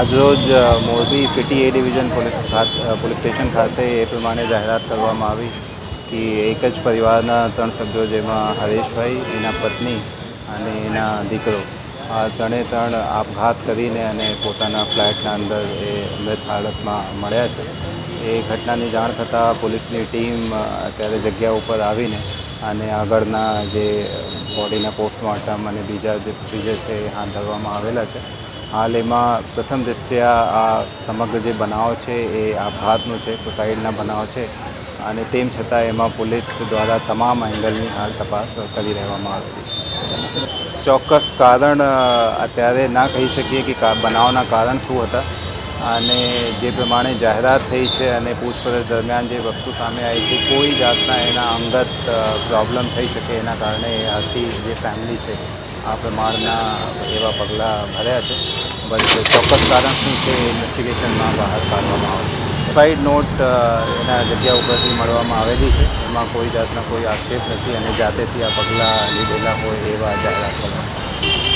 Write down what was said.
આજરોજ Morbi city A division police police station ખાતે એ પ્રમાણે જાહેરાત કરવામાં આવી કે એક જ પરિવારના ત્રણ સભ્યો જેમાં હરેશભાઈ, એના પત્ની અને એના દીકરો. આ ત્રણે ત્રણ આપઘાત કરીને અને પોતાના ફ્લેટના અંદર એ મૃત હાલતમાં મળ્યા છે. એ ઘટનાની જાણ થતાં પોલીસની ટીમ અત્યારે જગ્યા ઉપર આવીને અને આગળના જે બોડીના પોસ્ટમોર્ટમ અને બીજા જે પ્રોસિજર છે એ હાથ ધરવામાં આવેલા છે. હાલ એમાં પ્રથમ દૃષ્ટિયા આ સમગ્ર જે બનાવ છે એ આપઘાતનો છે સુસાઇડના બનાવ છે અને તેમ છતાં એમાં પોલીસ દ્વારા તમામ એંગલની હાલ તપાસ કરી રહેવામાં આવે છે. ચોક્કસ કારણ અત્યારે ના કહી શકીએ કે બનાવના કારણ શું હતા અને જે પ્રમાણે જાહેરાત થઈ છે અને પૂછપરછ દરમિયાન જે વસ્તુ સામે આવી છે, કોઈ જાતના એના અંગત પ્રોબ્લેમ થઈ શકે એના કારણે એ જે ફેમિલી છે આ પ્રમાણના એવા પગલાં ભર્યા છે. બટ ચોક્કસ કારણ શું છે ઇન્વેસ્ટિગેશનમાં બહાર કાઢવામાં આવશે સાઇડ નોટ એના જગ્યા ઉપરથી મળવામાં આવેલી છે. એમાં કોઈ જાતના કોઈ આક્ષેપ નથી અને જાતેથી આ પગલાં લીધેલા હોય એવા જાહેરાત કરવામાં